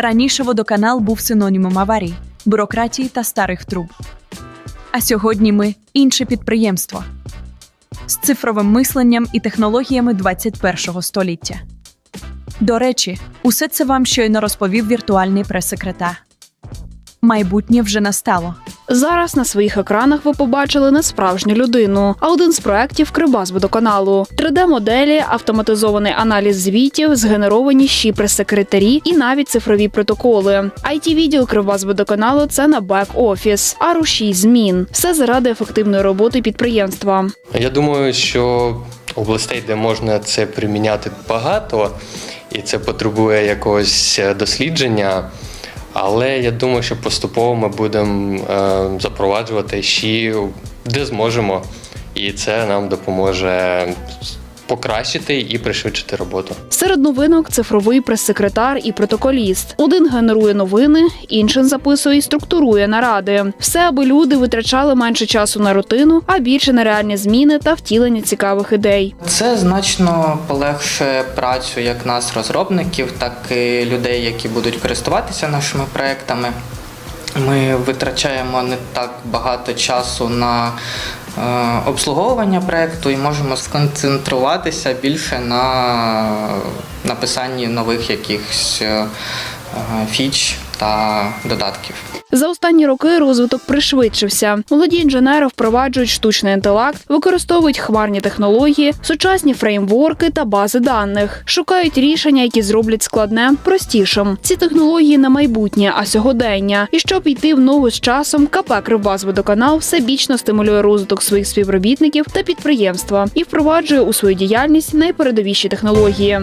Раніше водоканал був синонімом аварій, бюрократії та старих труб. А сьогодні ми інше підприємство з цифровим мисленням і технологіями 21 століття. До речі, усе це вам щойно розповів віртуальний прес-секретар. Майбутнє вже настало. Зараз на своїх екранах ви побачили не справжню людину, а один з проєктів Крибас водоканалу. 3D-моделі, автоматизований аналіз звітів, згенеровані щі прес-секретарі і навіть цифрові протоколи. it відділ Кривбас водоканалу це на бек-офіс, а рушій змін. Все заради ефективної роботи підприємства. Я думаю, що областей, де можна це приміняти багато, і це потребує якогось е, дослідження. Але я думаю, що поступово ми будемо е, запроваджувати ще де зможемо, і це нам допоможе покращити і пришвидшити роботу. Серед новинок цифровий прес-секретар і протоколіст. Один генерує новини, інший записує і структурує наради. Все, аби люди витрачали менше часу на рутину, а більше на реальні зміни та втілення цікавих ідей. Це значно полегшує працю як нас, розробників, так і людей, які будуть користуватися нашими проектами. Ми витрачаємо не так багато часу на обслуговування проекту і можемо сконцентруватися більше на написанні нових якихось е, фіч та додатків. За останні роки розвиток пришвидшився. Молоді інженери впроваджують штучний інтелект, використовують хмарні технології, сучасні фреймворки та бази даних, шукають рішення, які зроблять складне простішим. Ці технології на майбутнє, а сьогодення. І щоб йти в ногу з часом, КП «Кривбазводоканал» всебічно стимулює розвиток своїх співробітників та підприємства і впроваджує у свою діяльність найпередовіші технології.